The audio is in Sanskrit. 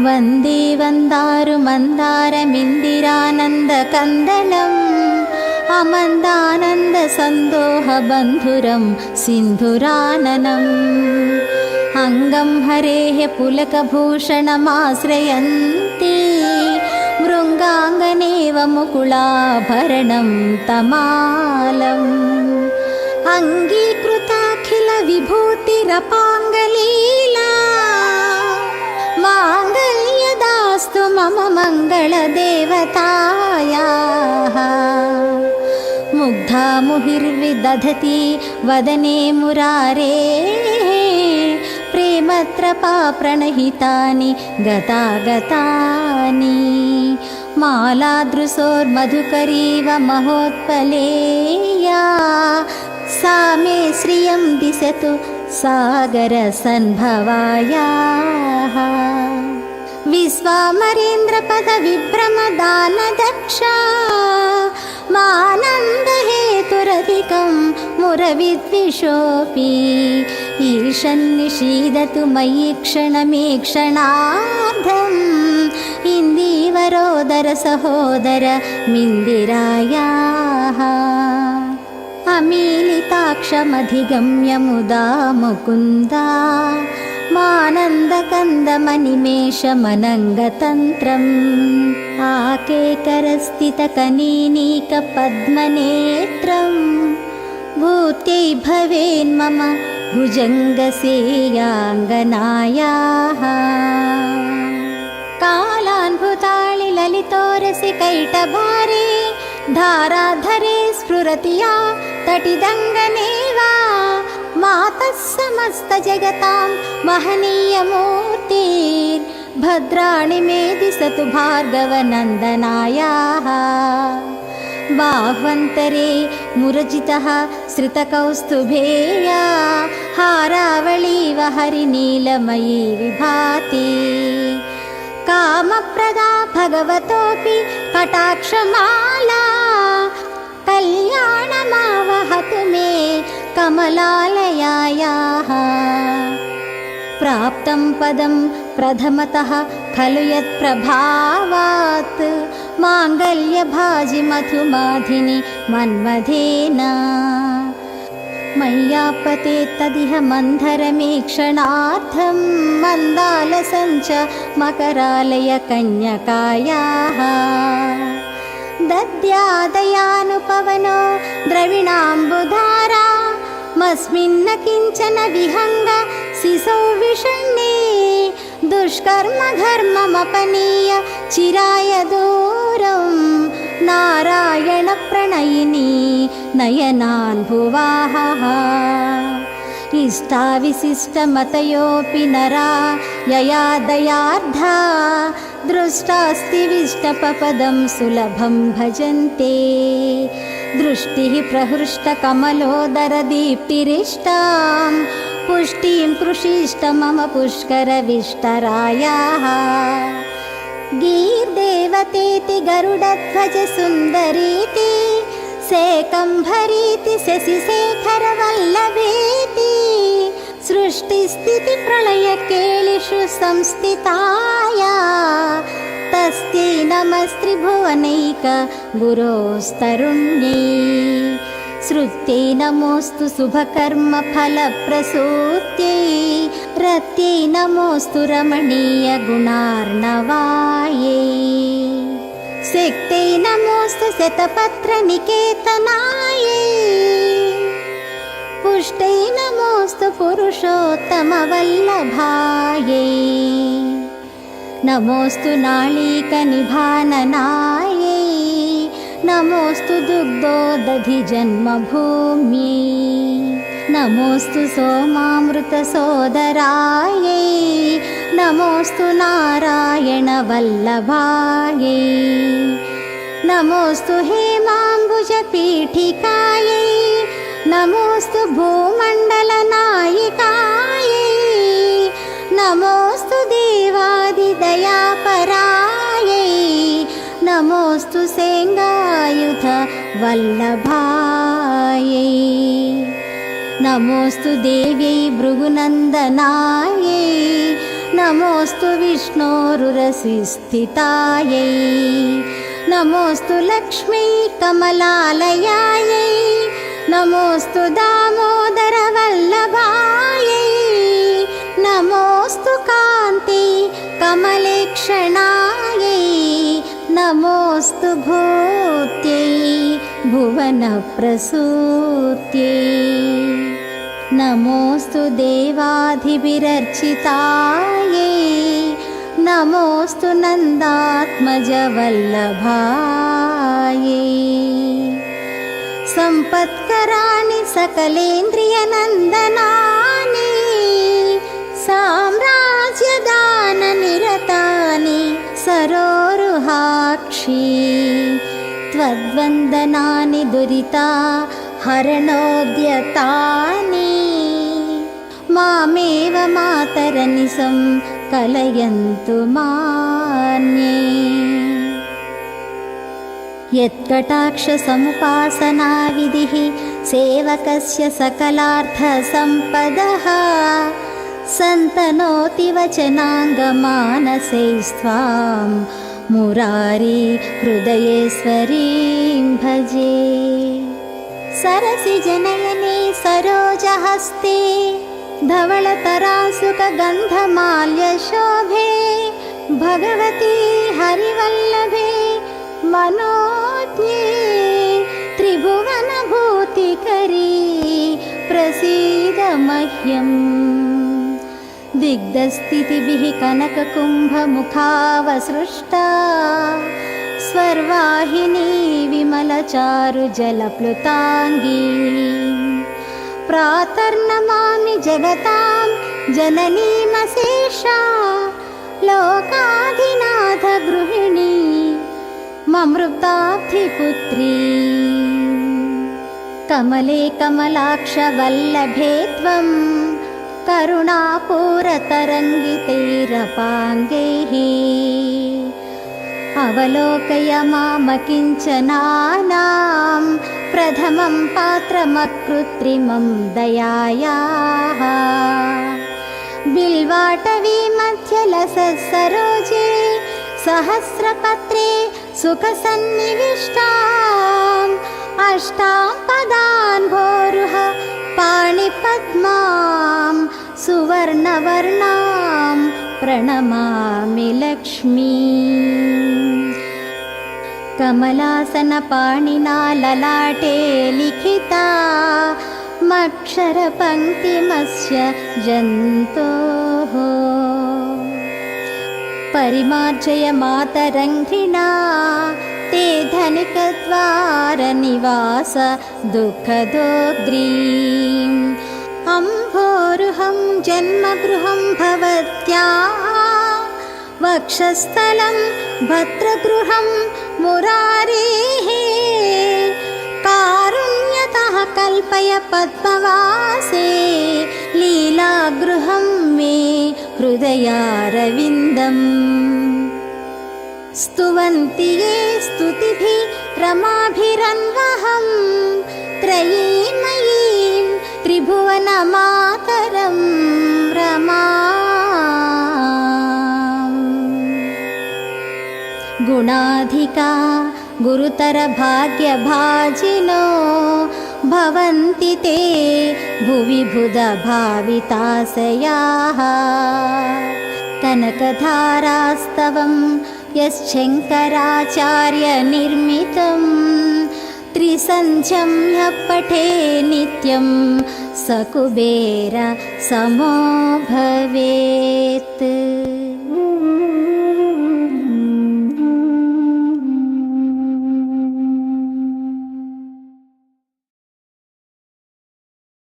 वन्दे वन्दारु मन्दारमिन्दिरानन्दकन्दलम् अमन्दानन्दसन्दोहबन्धुरं सिन्धुराननम् अङ्गं हरेः पुलकभूषणमाश्रयन्ति मृङ्गाङ्गनेव मुकुलाभरणं तमालम् अङ्गीकृताखिलविभूतिरपाङ्गलीला माङ्गल्यदास्तु मम मङ्गलदेवतायाः मुग्धा मुहिर्विदधति वदने मुरारे प्रेमत्रपाप्रणहितानि गतागतानि मालादृशोर्मधुकरीव महोत्पलेया सा मे श्रियं दिशतु सागरसन्भवायाः। विश्वामरेन्द्रपदविभ्रमदानदक्षा मानन्दहेतुरधिकं मुरविद्विषोऽपि। ईशन्निषीदतु मयि क्षणमीक्षणार्धम् इन्दीवरोदर सहोदर मिन्दिरायाः अमीलिताक्षमधिगम्य मुदा मुकुन्दा मानन्दकन्दमनिमेषमनङ्गतन्त्रम् आकेकरस्थितकनीनीकपद्मनेत्रम् भूत्यै भवेन्मम भुजङ्गसेयाङ्गनायाः। कालान्भुताळि ललितोरसि कैटभारे धाराधरे स्फुरति या तटिदङ्गने वा मातः समस्तजगतां महनीयमूर्तिर्भद्राणि मे दिशतु भार्गवनन्दनायाः। बाह्वन्तरे मुरजितः श्रितकौस्तुभेया हारावळीव हरिनीलमयी विभाति। कामप्रदा भगवतोऽपि कटाक्षमाला कल्याणमावहतु मे कमलालयायाः। प्राप्तं पदं प्रथमतः खलु यत्प्रभावात् माङ्गल्यभाजि मधुमाधिनि मन्मथेन। मय्यापते तदिह मन्धरमीक्षणार्थं मन्दालसञ्च मकरालय कन्यकायाः दद्यादयानुपवनो द्रविणाम्बुधारा मस्मिन्न किञ्चन विहङ्ग शिशौ विषण्णे दुष्कर्मघर्ममपनीय चिराय दूरं नारायणप्रणयिनी नयनान् भुवाः इष्टाविशिष्टमतयोऽपि नरा यया दयार्धा दृष्टास्ति विष्टपपदं सुलभं भजन्ते। दृष्टिः प्रहृष्टकमलोदरदीप्तिरिष्टां पुष्टिं कृषिष्ट मम पुष्करविष्टरायाः। गीर्देवतेति गरुडध्वज सुन्दरीति सेकम्भरीति शशिशेखरवल्लभेति सृष्टिस्थितिप्रलयकेलिषु संस्थिताया। तस्यै नमस्त्रिभुवनैक गुरोस्तरुण्यै। श्रुत्यै नमोऽस्तु शुभकर्मफलप्रसूत्यै। रत्यै नमोऽस्तु रमणीयगुणार्णवायै। शक्त्यै नमोऽस्तु शतपत्रनिकेतनायै पुष्टै नमोऽस्तु पुरुषोत्तमवल्लभायै। नमोऽस्तु नाळीकनिभाननायै। नमोऽस्तु दुग्धोदधिजन्मभूम्यै। नमोऽस्तु सोमामृतसोदरायै। नमोऽस्तु नारायणवल्लभायै। नमोऽस्तु हेमाम्बुजपीठिकायै नमोऽस्तु भूमण्डलनायिकायै नमोऽस्तु देवादिदयापरायै नमोऽस्तु सेङ्गायुध वल्लभायै नमोऽस्तु देव्यै भृगुनन्दनायै नमोऽस्तु विष्णोरुरसि स्थितायै नमोऽस्तु लक्ष्मी कमलालयायै नमोऽस्तु दामोदरवल्लभायै नमोऽस्तु कान्ति कमलेक्षणायै नमोऽस्तु भूत्यै भुवनप्रसूत्यै। नमोऽस्तु देवाधिभिरर्चितायै नमोऽस्तु नन्दात्मजवल्लभायै सम्पत्कराणि सकलेन्द्रियनन्दनानि साम्राज्यदाननिरतानि सरोरुहाक्षी त्वद्वन्दनानि दुरिता हरणोद्यतानि। मामेव मातरनिसं कलयन्तु मान्ये यत्कटाक्षसमुपासनाविधिः सेवकस्य सकलार्थसम्पदः सन्तनोति वचनाङ्गमानसैस्त्वां मुरारी हृदयेश्वरीं भजे। सरसि जनयने सरोजहस्ते धवळतरासुकगन्धमाल्यशोभे भगवती हरिवल्लभे मनोज्ञे त्रिभुवनभूतिकरी प्रसीद मह्यम् दिग्धस्थितिभिः कनककुम्भमुखावसृष्टा। स्वर्वाहिनी विमलचारुजलप्लुताङ्गी। प्रातर्नमामि जगतां जननीमशेषा ममृताब्धिपुत्री कमले कमलाक्षवल्लभे त्वं करुणापूरतरङ्गितैरपाङ्गैः। अवलोकय मामकिञ्चनानां प्रथमं पात्रमकृत्रिमं दयायाः। बिल्वाटवी सरोजे सहस्रपत्रे सुखसन्निविष्टाम् अष्टां पदान् भोरुह पाणिपद्मां सुवर्णवर्णां प्रणमामि लक्ष्मी। कमलासनपाणिना ललाटे लिखिता मक्षरपङ्क्तिमस्य जन्तोः परिमार्जय मातरङ्घ्रिणा ते धनिकद्वारनिवास दुःखदोग्रीम् अम्भोरुहं जन्मगृहं भवत्याः वक्षस्थलं भद्रगृहं मुरारेः। कारुण्यतः कल्पय पद्मवासे लीलागृहं मे हृदयारविन्दम्। स्तुवन्ति ये स्तुतिभिः रमाभिरन्वहं त्रयीमयीं त्रिभुवनमातरं रमा। गुणाधिका गुरुतरभाग्यभाजिनो भवन्ति ते भुवि बुधभाविताशयाः कनकधारास्तवं यश्शङ्कराचार्यनिर्मितं त्रिसन्ध्यं ह्यः पठे नित्यं स कुबेर समो भवेत्